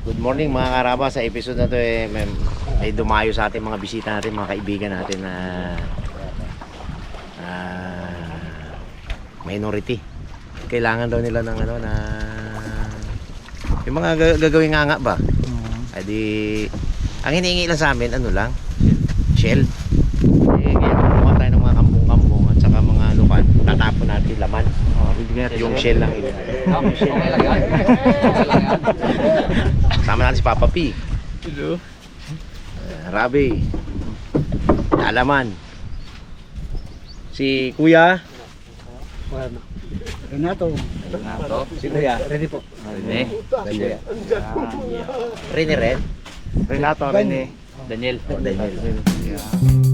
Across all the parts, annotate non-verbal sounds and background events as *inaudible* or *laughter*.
Good morning mga karaba. Sa episode na to eh, may, may dumayo sa ating mga bisita natin, mga kaibigan natin na ah, minority. Kailangan daw nila ng ano na yung mga ga- gagawing nga nga ba? Ay di, ang hinihingi lang sa amin, ano lang, shell. Eh, kaya kumuha tayo ng mga kambong-kambong at saka mga lupan. Tatapon natin laman. Yung shell lang. yun. Okay lang *laughs* yan. Okay lang yan. Sama natin si Papa P. Hello. Uh, Rabi. Alaman. Si Kuya. Renato. Nato. Si Kuya. Ready po. Rene. Daniel. Rene Ren. Renato, Rene. Daniel. Daniel. Dito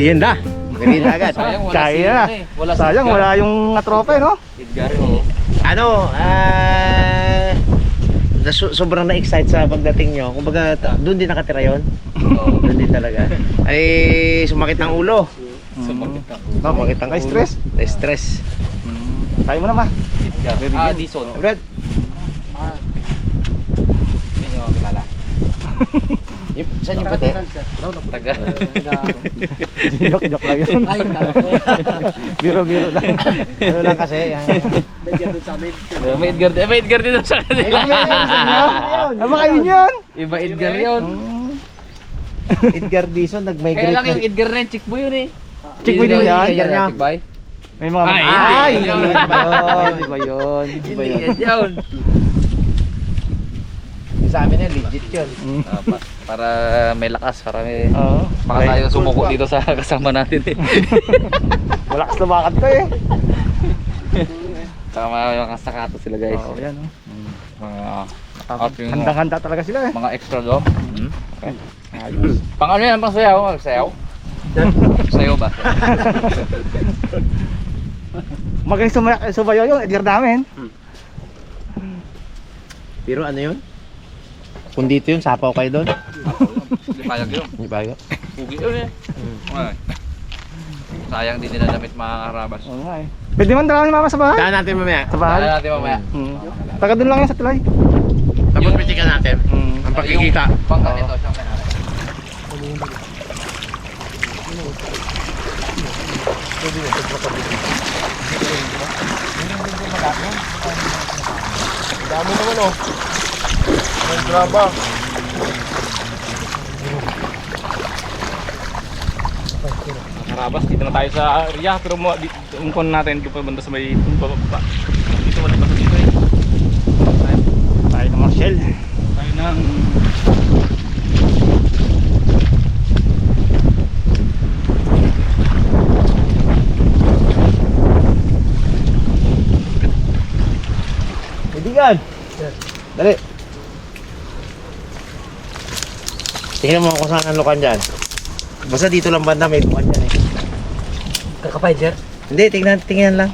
para magmerienda. Merienda agad. Sayang wala Kaya. si eh. Wala Sayang, wala yung atropa eh, no? Edgar oh. Ano, ah... na- so- sobrang na-excite sa pagdating nyo. Kumbaga, doon din nakatira yon. Oo. *laughs* Doon din talaga. Ay, sumakit ng ulo. Sumakit ako. No, Sumakit ng ulo. Na-stress? Na-stress. Tayo mo na ma. Edgar. Ah, Dison. Brad, Hindi nyo kilala. *laughs* yung, saan yung puti? Taga. joke, joke lang yun. biro, biro lang. Ano lang kasi, yan. May Edgar din. May Edgar din sa kanila. Ano ba kayo yun? Iba Edgar yun. Edgar Dison, Kaya nag-migrate lang na. yung Edgar rin. Chick boy yun eh. Chick boy din yan? Edgar niya. Chick boy? May mga... Ay, Ay, hindi. ba yun? Hindi ba yun? Hindi ba yun? Sa amin yan, legit yun. Ah, pa- para may lakas. Para may... Oo. Baka tayo sumuko dito sa kasama natin eh. *laughs* Malakas lumakad ka eh. Saka mga mga sakato sila guys. Oo, yan. oh. Mga out yung Handang-handa talaga sila eh. mga extra do. Okay. *clears throat* Ayos. Pang ano yan? Pang sayaw? Magsayaw? *laughs* Sayaw ba? Magaling sumaya- sumayaw yung Edgar namin. Pero ano yun? Kung dito yun, sapaw kayo doon. Hindi payag yun. Hindi yun? Pugi yun eh. Ay. Sayang din nila damit mga karabas. Oo nga eh. Pwede man dalawin mama sa bahay? Saan natin mamaya? Sa bahay? natin mamaya. Hmm. Taga doon lang yan sa tulay. Tapos pitikan natin. Hmm. Ang pagkikita. Yung Pang ganito siyang may Dami naman oh. Ang graba. Karabas, dito na tayo sa area pero mo dito yung kon natin dito pa banda sa may baba. Dito wala pa dito eh. Tayo ng Marshall. Tayo ng Kaibigan. Dali. Tingnan mo kung saan ang lukan dyan. Basta dito lang banda may lukan dyan eh. Kakapay, sir. Hindi, tingnan, tingnan lang.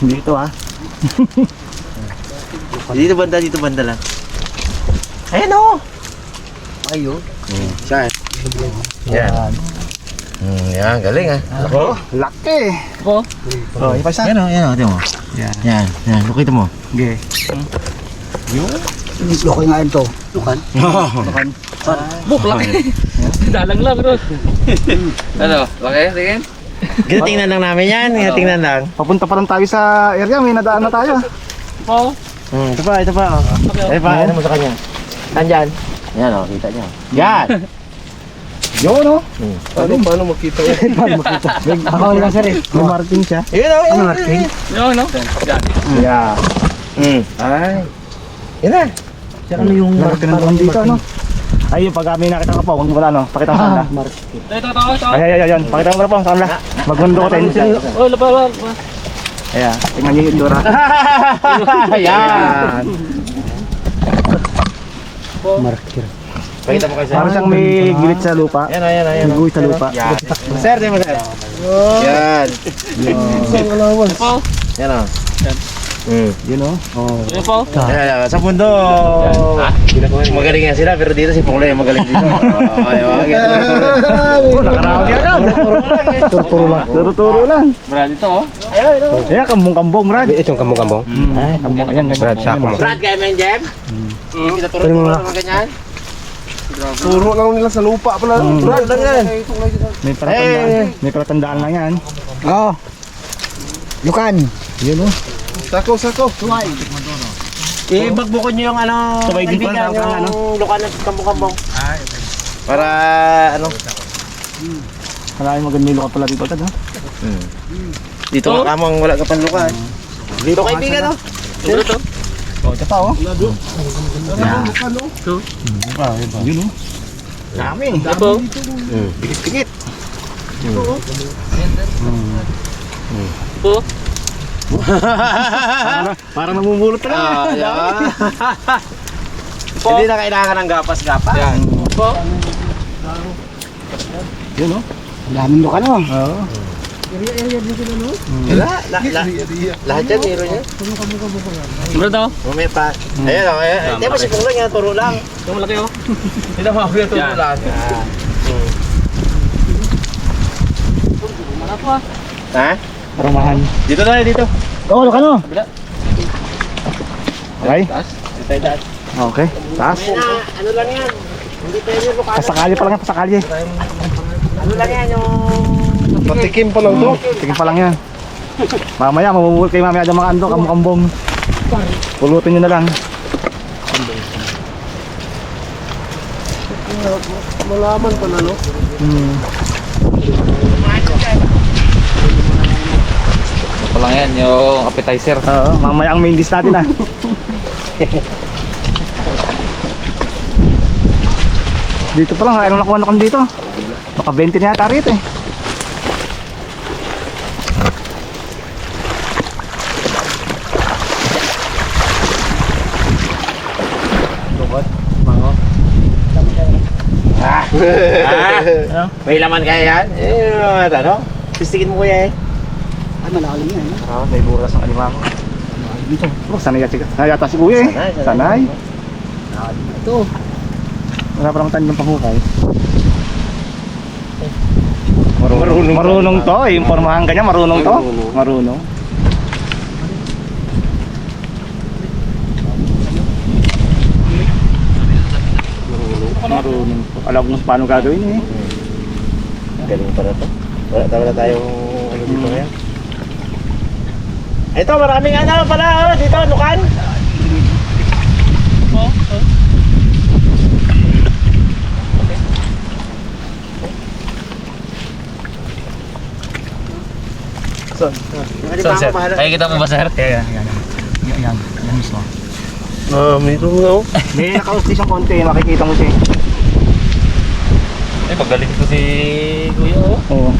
Dito ah. Dito banda, dito banda lang. Ayan o. Ayo. Hmm, saan? Yan. Hmm, yan, galing ah. Ako? Laki. Ako? Oh, ipa sa. Yan o, yan o, tingnan mo. Yan. Yan, yan, lukita mo. Okay. Loko nga ito. Lukan? *laughs* Buk laki. *laughs* Dalang lang bro. *laughs* ano? Laki? Sige. Ganun tingnan lang namin yan, ganun tingnan lang. Papunta pa lang tayo sa area. May nadaan na tayo. Po. Hmm, ito pa, ito pa. Oh. Ito pa, ano mo sa kanya? Saan dyan? Yan o, kita niyo. Yan! Yun oh. Hmm. Paano, paano makita yun? paano makita? Ako lang sir eh. May Martin siya. Yun o, Ano yun. Martin? No, no. Yan. Yeah. Hmm. Ay. Yun na. Ano yung Martin na dito ano? Ay, yung pag kami nakita ka po, huwag mo wala no. Pakita mo sa kanila. Ito, ito, ito. Ay, ay, ay, ay, Pakita mo na po sa kanila. Magmundo ko tayo. Oh, lapa, lapa. Ayan, tingnan niyo yung itsura. *laughs* Ayan. Marker. Pakita mo kayo sir. Parang siyang may gilit sa lupa. Ayan, ayan, ayan. May guhit sa lupa. Yan. *laughs* Sir, di mo sir. Yan. Yan o. Mm. Yun o. Oh. Ano po? Ayan. Sa mundo, magaling yan sila, pero dito si Ponglo yung magaling dito. *laughs* Oh, ayun, Oh, nakarami agad. Turturo lang. Turo-turo lang. Brad, ito oh. Ayan, kambong-kambong, Brad. Itong kamong-kamong. Ay, kambong. Ayan, Brad, sako mo. Brad, kaya yung Jem? Mm. Kita turo turo naman ganyan. Turo lang nila sa lupa pala. Mm. Brad, lang yan. May palatandaan. May palatandaan lang yan. Oo. Lukan. Yun o. Sako, sako. Ibagbukod nyo yung ano, Sabay din kaibigan, pala, sa ano? yung lukan ng kambong-kambong. Para ano? Maraming maganda yung luka pala dito. Tad, ha? Dito ka kamang wala ka pang lukan. Dito kaibigan oh. Dito to. Oh, ito pa o. Yun o. Dami. Ito. Dikit-dikit. Ito. Parang, *laughs* parang namumulot na lang. Ah, *laughs* yeah. Hindi na kailangan ng gapas-gapas. Yan. Ito. Yun o. Daming lukan oh. Oo. Wala, la, la, lahat yan, meron yan. Brad oh. Mamaya pa. Ayan o, ayan. Hindi pa si Punglo nga, turo lang. Ito malaki oh. Hindi mo ako yung turo lang. Ha? Paramahan. Dito tayo, dito. Oo, lukan o. Okay. Dito tayo taas. Okay. Taas. Na, ano lang yan. Hindi pwede lukan. Pasakali pa lang yan, pasakali. Ano lang yan, yung... Patikim pa lang to. Tingin pa lang yan. Mamaya, mamumulot kayo mamaya ng mga ando, kamukambong. Pulutin nyo na lang. Malaman pa na no. Hmm. Ito lang yan, yung appetizer. Oo, mamaya ang main dish natin ah. *laughs* dito pa lang, anong nakuha na kami dito? Baka 20 na yata rito eh. *laughs* Ah, may laman kaya yan? Eh, ano? Pistikin mo kuya eh. Ay, malalim yan. Ah, may buras ang alimango. Dito. Oh, sanay yata, sanay yata si kuya eh. Sanay, Sanay. sanay. Ito. Wala pa naman tayo ng panghukay. Marunong, marunong, to, eh. yung pormahan kanya, marunong to. Marunong. Marunong to. Alam ko paano gagawin eh. Galing pa na to. Wala, wala tayong ano dito ngayon. Ito, maraming ano pala, oh, dito, lukan. So, So, sir, Ay, kita mo ba, sir? Ayan, ayan. Ayan, ayan. Ayan mismo. Ah, meron nga oh. *laughs* May naka-off siyang konti, makikita mo siya. Ay, pagaling ko si Kuya, oh. Oo.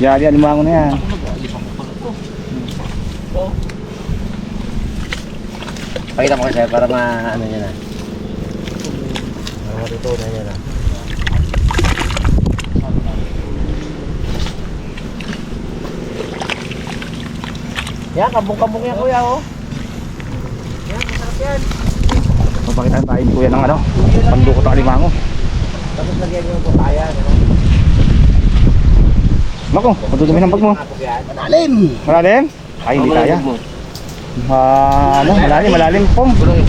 Yari, alimango na yan. Pakita mo kasi para ma ano niya na. Para matutunan niya na. Yan, kabong-kabong yan kuya oh. Yan, masarap yan. Mapakitaan tayo ni kuya ng ano, pandukot ang alimango. Tapos lagyan niyo yung papaya, ano? Naku, madudumi ng bag mo. Malalim. Malalim? Ay, hindi kaya. Ah, ano, malalim, malalim pom. Malalim.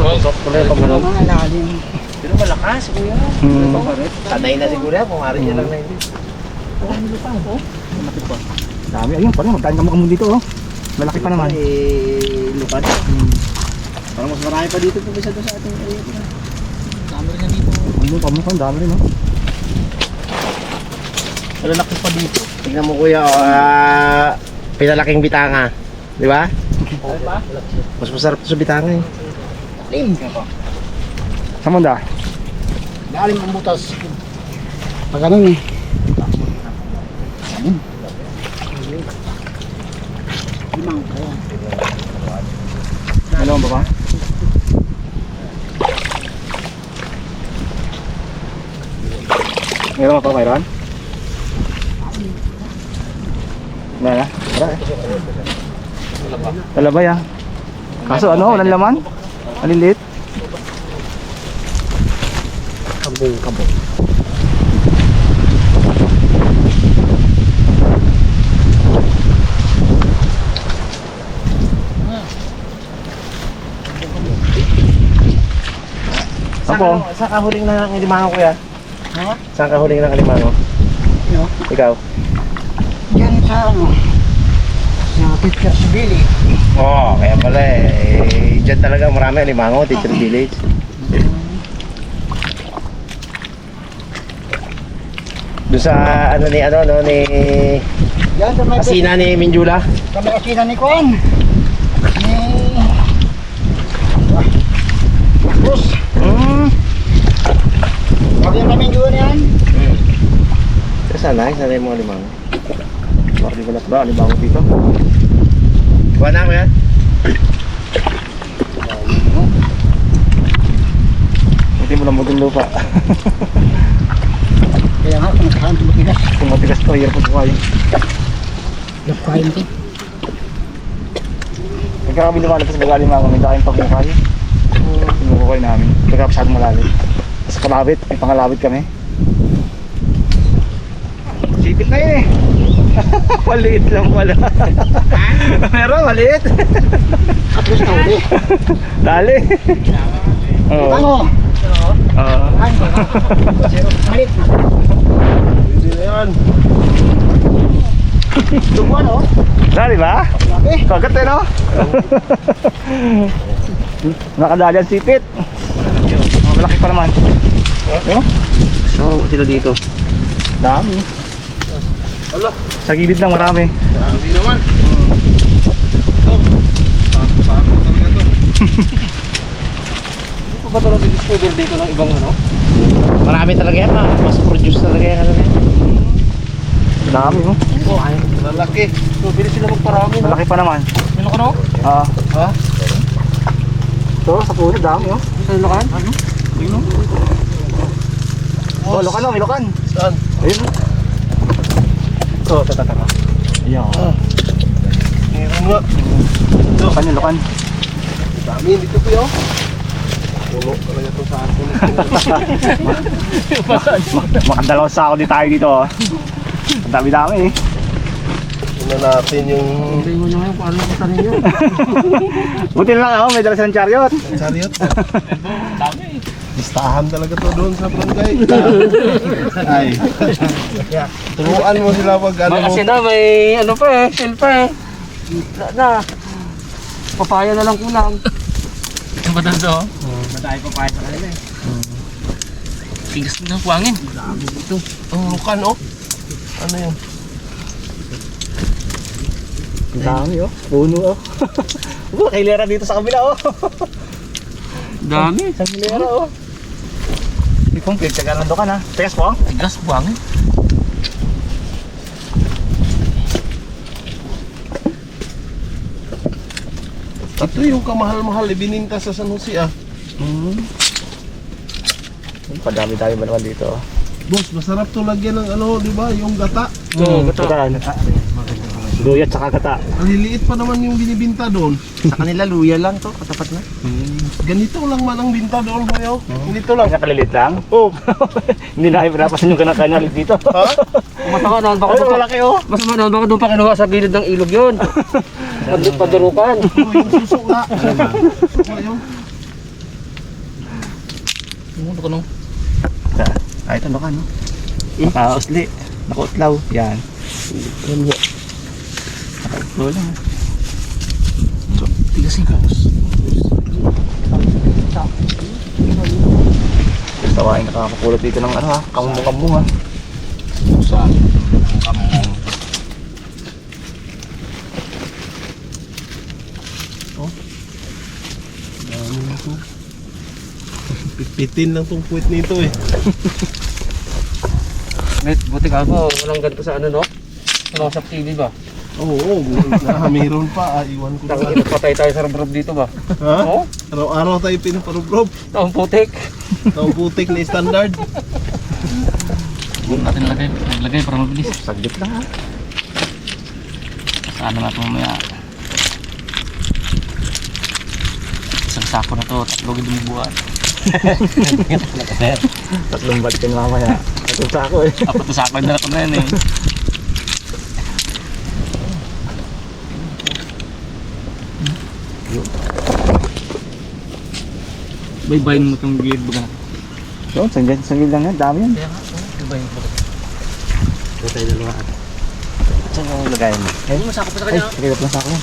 Pero malakas kuya. Hmm. Sanay na siguro yan, kung ari niya lang na hindi. Dami, ayun, parang magkain ka mo dito, oh. Malaki pa naman. Eh, lupan. Parang mas marami pa dito pumpisa doon sa ating area. Ano, pamukha, ang dami rin, oh. Malalaki pa dito. Tingnan mo kuya, oh, ah, pinalaking bitanga. Di ba? Mas masarap sa bitanga eh. Malalim. Saan mo da? Malalim ang butas. Pag ganun eh. Ano ba ba? Meron pa mayroon? Wala na? Wala eh. Talabay ah. Kaso ano, walang laman? Maliliit? Kabong kabong. Ka, saan ka huling na ng limango kuya? Ha? Saan ka huling ng limango? Ikaw? Yan sa ano, Teacher's Village. Oo, oh, kaya pala eh. eh dyan talaga marami ang limango, teacher village. Doon sa ano ni ano no ni Yan sa may Asina ni Minjula. sa may asina ni Kwan. Ni... Tapos, Hmm. pag yung kami doon yan, Saan na? Saan na yung mga limango? Bakit di balas ba? Dito. Kuha na kuya. Hindi mo lang maging lupa. *laughs* kaya nga, kung saan tumatigas, Kung matigas to, hirap po kayo. nagkain ko. Nagkakabili ko tapos magaling mga may kain pag mukha yun. Sinukukoy namin. Nagkakapasyadong malalim. Tapos kalabit, may pangalabit kami. Sipit na yun eh. *laughs* maliit lang pala. *laughs* Meron, maliit. At least na uli. Dali. Oo. Ano? Oo. Ano? Malit na. Hindi na yan. Dubuan oh. Dali ba? Kagat eh no? *laughs* Nakadali ang sipit. Oh, malaki pa naman. Ano? Oo, sila dito. Dami. Sa gilid lang marami. Hindi naman. *laughs* Ano ba talaga discover dito ng ibang ano? Marami talaga yan, ma. mas produce talaga yan. Ano. Dami oh. Lalaki. So, bilis sila magparami. no? Malaki pa naman. Ano ka no? Ah. Ha? Ito, sa puno, dami oh. Sa Ilocan? Ano? Oh, lokan oh, may lokan. Saan? Ayun. Ito, ito, ito, ito. Ayan. Meron nga. Lokan yun, lokan. Dami dito po yun. Puno talaga ito sa akin. *laughs* Makadalawang sako din tayo dito oh. Ang dami-dami eh. Una natin yung Hindi mo nyo ngayon kung ano ko sa ninyo. *laughs* Buti na lang oh, may dala silang chariot. chariot. *laughs* Listahan talaga to doon sa barangay. Ay. Turuan mo sila pag ano mo. Kasi na, may ano pa eh, shield pa eh. Na, na. Papaya na lang kulang. Ano ba doon do? Madami pa pa sa kanila eh. Tigas na ng puwangin. Lukan oh. Ano yun? Ang dami oh. Puno oh. *laughs* Kailera dito sa kabila oh. Dami. Sa hilera oh. Hindi kong pig, taga nando ka na. Tigas po? Tigas puwangin. Ito yung kamahal-mahal ibininta sa San Jose ah. Hmm. Padami tayo ba naman dito? oh. Boss, masarap to lagyan ng ano, di ba? Yung gata. Hmm, gata. Luyat sa kagata. Ang liliit pa naman yung binibinta doon. Sa kanila, luya lang to, katapat na. Ganito lang man ang binta doon, bayo. Ganito lang. Nakalilit lang? Oo. *laughs* Hindi na pinapasan yung kanakanalit dito. Ha? *laughs* Masama naman baka doon pa, malaki oh. masama naman baka doon pa kinuha sa gilid ng ilog yun. *laughs* Pad- Padurukan. Oh, yung suso yun. Ano ko nung? Ah, ito baka no? Nakausli. Nakautlaw. Yan. Nakautlaw lang. Tigas yung Tawain nakakakulot dito ng ano ha. Kamumong-kamung ha. Saan? Oh. Dami na to. Pipitin lang tong puwit nito eh. *laughs* Met, buti ka ako, walang ganito sa ano no? Ano sa TV ba? Oo, oo. na, mayroon pa. Ah, iwan ko na. Tangin, patay tayo sa rub dito ba? Ha? Oo. Araw-araw tayo pinaparugrob. Taong putik. Taong putik na standard. Huwag natin lagay, naglagay para mabilis. Saglit lang ha. Sana natin mamaya. Isang sako na to, *laughs* tatlong dumubuan. Tatlong balik ka mamaya. Tatlong sako eh. Apat na sako na ako na yan eh. Baybayin mo itong gilid baga. Yun, sanggil, sanggil lang yan. Dami yan. Baybayin mo. Ito tayo dalawa at. Saan mo lagayin mo? Ayun, masako pa sa Ay, kanya. nakilap lang sako.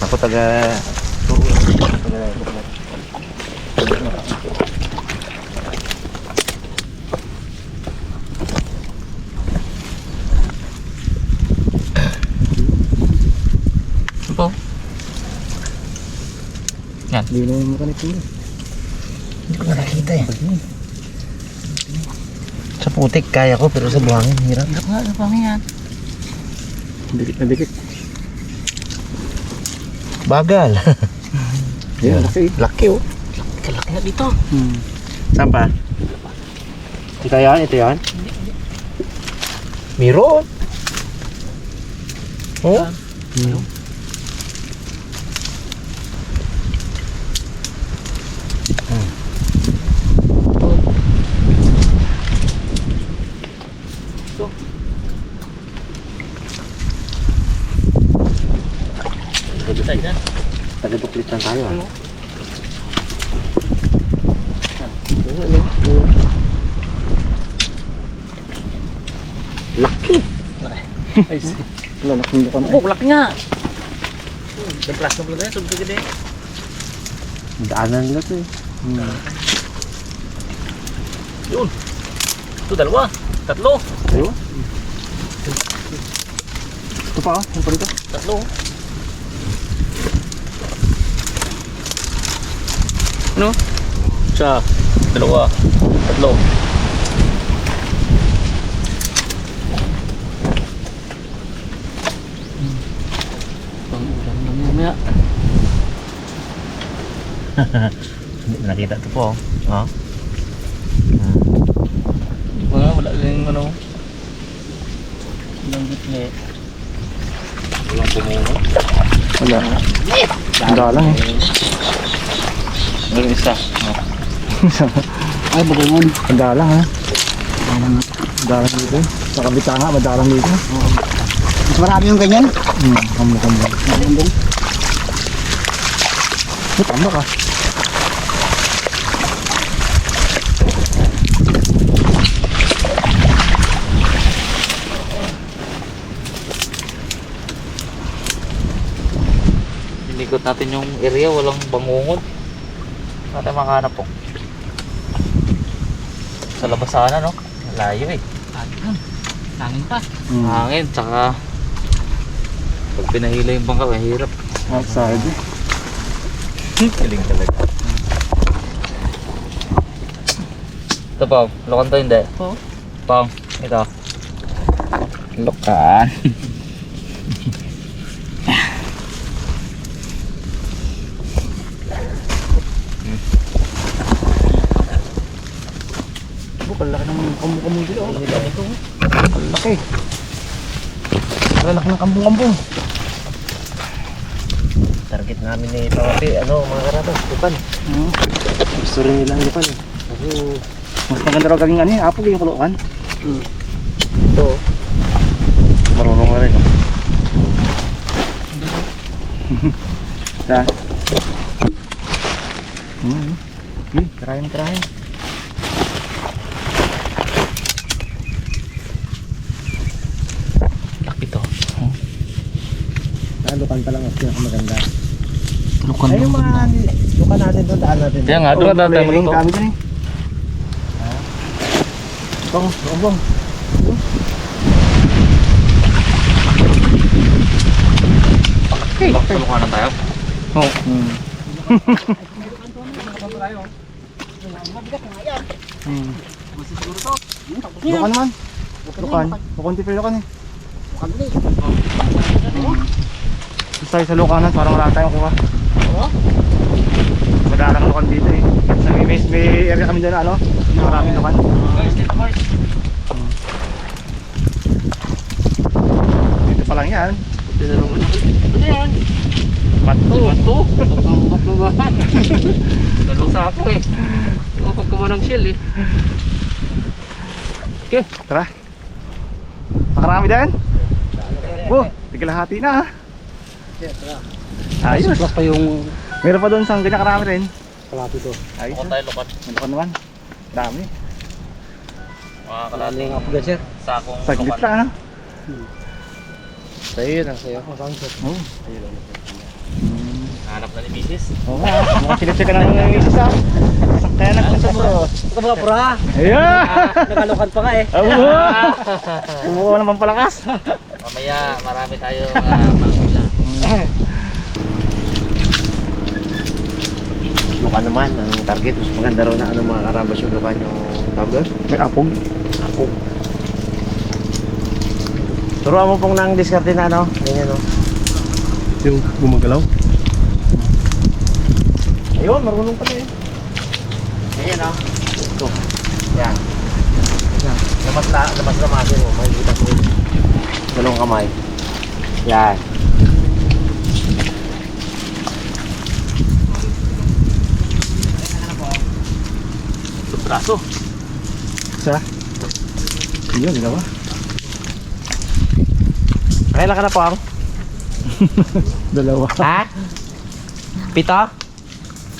Ako taga... Ito po. Hindi na yung mukha nito. Nakita eh. Sa putik kaya ko pero sa buhangin hirap. Hirap nga, hirap lang yan. Dikit na dikit. Bagal. *laughs* Yan, laki. Laki oh. Kalaki na dito. Hmm. Saan pa? Ito yan, ito yan. Meron. Oh? Tayo na. Taga-duplit lang tayo ah. Wala, laki mukha na. Oh, laki nga. Mo na yan, subig ka din. Daanan nila to eh. Ito, dalawa. Tatlo. Ayun. Ito pa oh, yung pa rito. Tatlo. Ano? Isa, dalawa, tatlo. Hindi *laughs* ko nakita ito po. Oh. Wala, wala lang ano. Walang gitli. Walang pumungo. Wala. Ang dalang eh. Meron isa. *laughs* Ay, bagamon. Ang dalang ha. Ang dalang dito eh. Sa kabita nga, madalang dito. Mas marami yung ganyan? Hmm, kambo kambo. Kambo. Ba't tama ka? Inikot natin yung area, walang bangungot. Natin makahanap po. Sa labas sana, no? Layo eh. Hangin. Hangin pa. Hmm. Hangin, tsaka pag pinahila yung bangka, eh, hirap. Outside eh. Galing talaga. Ito pa, lokan to hindi. Oo. Pang, ito. Lokan. *laughs* Bukal laki ng kambo-kambo dito. oh. Ang laki. Ang laki ng kambong-kambong. Target namin ni Pawapi, ano mga karabas, tupan. Hmm. Gusto rin nila ang tupan. Ako, Mas maganda raw gawing ano eh. Apog yung kulukan. ito. Marunong na rin. oh. *laughs* Saan? Hmm. Hmm, tirahin, tirahin. Laki to. Nalukan pa lang ang pinakamaganda. Lukan Ay, yung mga lukan natin doon, daan natin. Kaya nga, doon na tayo maluto. kami dun eh. Bang, bang, bang. Laki. Lukan na tayo. Oo. Hmm. hmm. Lukan naman. Lukan. Bukunti pa lukan eh. Gusto tayo sa Lukanan, parang wala tayong kuha. Oo? Madalang lukan dito eh. May, may, may area kami dyan ano? Maraming lukan. Dito pa lang yan. Ano yan? Bato. Bato. Pagpapagahan. Dalawang sako eh. Kapag kuha ng shell eh. Okay. Tara. Nakarami din. Oh, tigalahati na ha. Ayos. Plus pa yung Meron pa doon sa ganyan karami rin. kalati to. Ayos. Kung tayo lukat. Meron naman. Dami. Mga Kalati nga po sir. sakong Saglit lukat. lang ha. Sa'yo yun ang sa'yo. Oh. Hanap na ni Mrs. Oo nga. Mukhang sinecheck ka na ng isis ha. Kaya nagpunta bro. Ito mga pura. Ayan! Nakalukan pa nga eh. Oo! *laughs* Umuha naman palakas. Mamaya marami tayo uh, pangula. Luka naman, ang target. Mas maganda raw na ano mga karabas yung luka yung tawag. May apog. Ako. Turuan mo pong nang diskarte na ano. Ganyan no. Yung gumagalaw. Ayun, marunong pala eh. Ganyan no. Ito. Yan. Yan. Lamas na, lamas na masin mo. Makikita mo yun. Dalawang kamay. Yan. Braso. Isa. Yun, dalawa. Kailan ka na po ang? *laughs* Dalawa. Ha? Pito?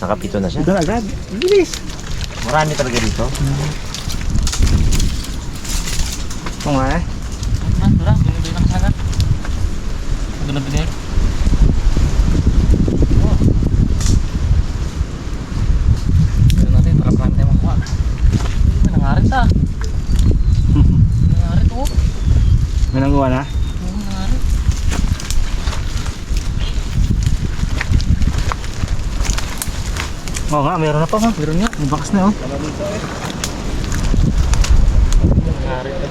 Nakapito na siya. Ito na agad. Bilis. Marami talaga dito. Oo nga eh. Ah, tara, bumili lang sana. Ganun din eh. Oh. Ganun natin, para marami tayong makuha. Ay, nangarit ah. Nangarit oh. May nanguha na. Oo, nga, meron na pa ha. Meron nga. May bakas na oh. Nangarit ka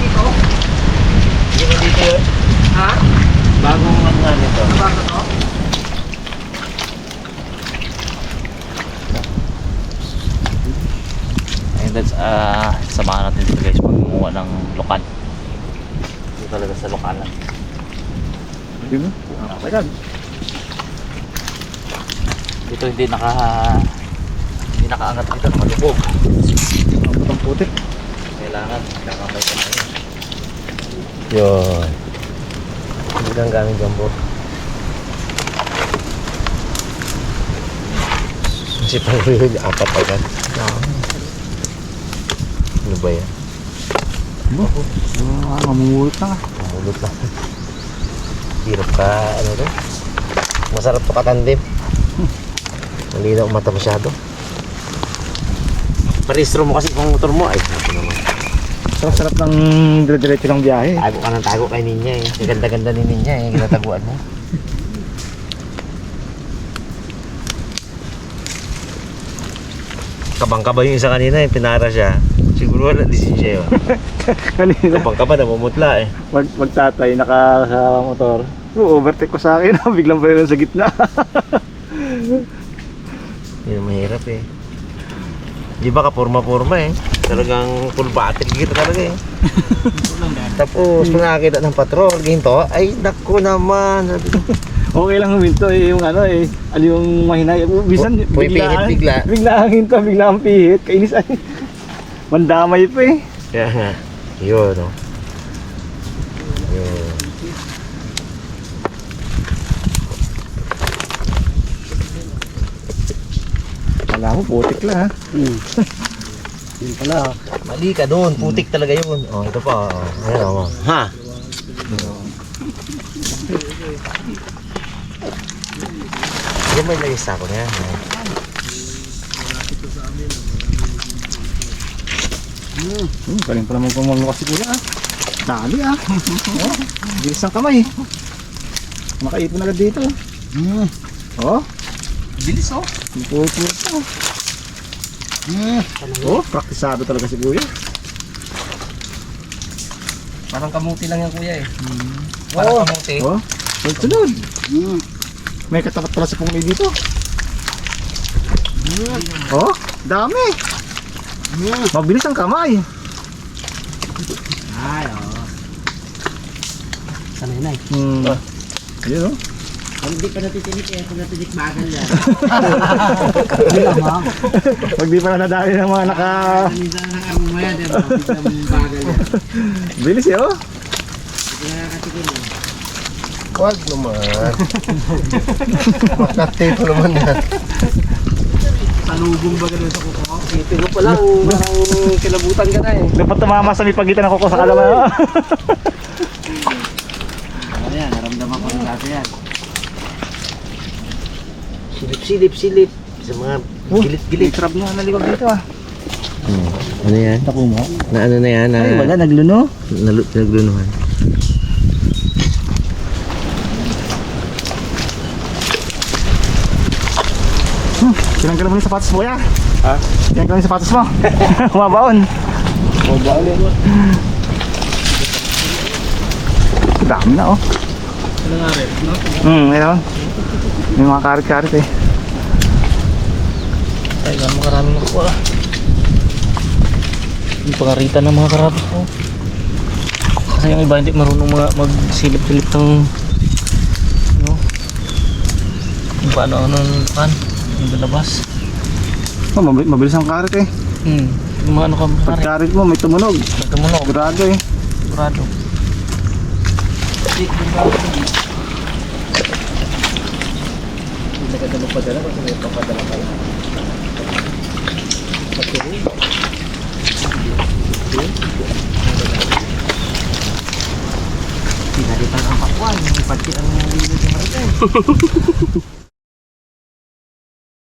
dito. Hindi mo dito yun? Ha? Bagong nga nito. Bago to? Ah, samahan natin dito guys pagmuha ng lukan. Dito talaga sa lukanan. Hindi mo? Agad. Dito hindi naka hindi nakaangat dito, nakalubog. Ang putang putik. Kailangan kakamay ka na yun. Yun. Hindi lang gamit jumbo. Kasi pang apat agad. Ano ba yan? Ah, mamumulot na nga. Pumulot lang. Hirap ka, ano to? Masarap to katandem. Malinaw ang mata masyado. Parehistro mo kasi kung motor mo. Ay, naku naman. Sarap-sarap ng dire-diretso ng biyahe. Tago ka ng tago kay Ninya eh. Ang ganda-ganda ni Ninya eh. Ginataguan mo. Kabangka ba yung isa kanina eh. Pinara siya. Siguro wala lisensya yun. *laughs* Kanina. Kabangka ba namumutla eh. Mag magtatay, naka sa motor. Oo, overtake ko sa akin. *laughs* Biglang pa rin sa gitna. *laughs* Yun ang mahirap eh. Di ba kapurma-purma eh. Talagang full battery kita talaga eh. Tapos pag nakakita ng patrol, ginto, ay naku naman. Sabi ko, okay lang huminto eh, yung ano eh. Ano yung mahinay. Bisan Pu- pumipihit bigla. Bigla ang hinto, bigla ang pihit. Kainis ay. Mandamay pa eh. Kaya nga, yun oh. Yun. Wala mo, putik lang ha. *laughs* Yun pala. Mali ka doon, putik talaga yun. Oh, ito pa. Oh. Ayan oh. Ha? Yan ba yung sa ako niya? Oh. Hmm, galing pa naman pumamlo kasi kuya ah. Dali ah. *laughs* oh, bilis ang kamay. Makaipon agad dito. Hmm. Oh, Bilis oh. pupulot pa. Hmm. Oh, praktisado talaga si kuya. Parang kamuti lang yan kuya eh. Parang kamuti. Oh, sunod. May katapat pala sa pungli dito. Oh, dami. Mabilis ang kamay. Sanay na eh. Hmm. Yun oh. Hindi pa natitinik eh, kung natinik bagal yan. *laughs* Pag di pa na nadali ng mga naka... Minsan mo yan, diba? Biglang bagal yan. Bilis eh oh. Hindi ka nakakatikin eh. Wag naman. *laughs* Makati pa naman yan. Salubong ba ganun sa kuko? Pero pa lang, parang kilabutan ka na eh. Dapat tumama sa may pagitan ng kuko sa kalaman. Ano *laughs* yan, naramdaman ko ng dati yan. Silip, silip, silip. Sa mga gilit-gilit. Crab na naliwag dito ah. Ano yan? Tapo mo. Na ano na yan? Na, Ay wala, nagluno. nalu- naglunuhan. Tinanggal mo yung sapatos mo ya. Ha? Tinanggal mo yung sapatos mo. *laughs* Mabaon. Dami na oh. Ano nga rin, no? Hmm, ayun. May mga karit-karit eh. Ay, gano'n mo karaming nakuha. Yung pangaritan ng mga karabas ko. Kasi yung iba hindi marunong mga magsilip-silip ng ano kung paano ano ng pan yung labas. Oh, mabi- mabilis ang karit eh. Hmm. Yung mga ano ka Pag pare. karit mo, may tumunog. Tumunog. Grado eh. Sigurado. Pinalitan ang pakwan. Ipagkit ang lilo sa maritain. *laughs*